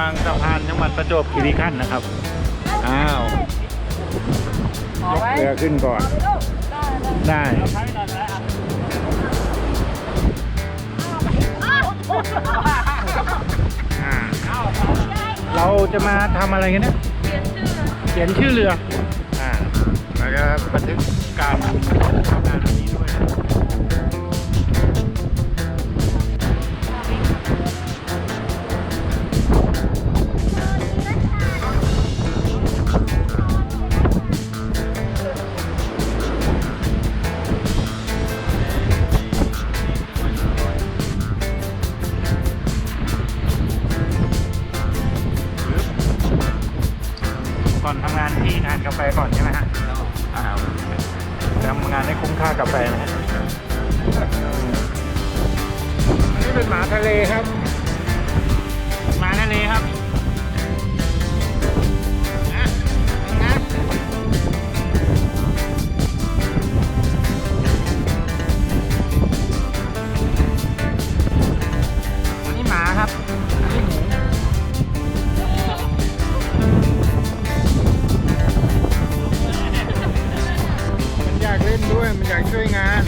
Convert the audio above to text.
บางสะพานจังหวัดประจวบคีรีขันธ์นะครับ อ้าวยกเรือขึ้นก่อน ได้อ่าเราจะมาทำอะไรกันเนี่ย เขียนชื่อเรือ อ่า แล้วก็บันทึกการทำงานวันนี้ด้วยนะ ทานกาแฟก่อนใช่ไหมฮะอ่าทำงานให้คุ้มค่ากาแฟนะฮะนี่เป็นหมาทะเลครับ วยมันอยากช่วยงาน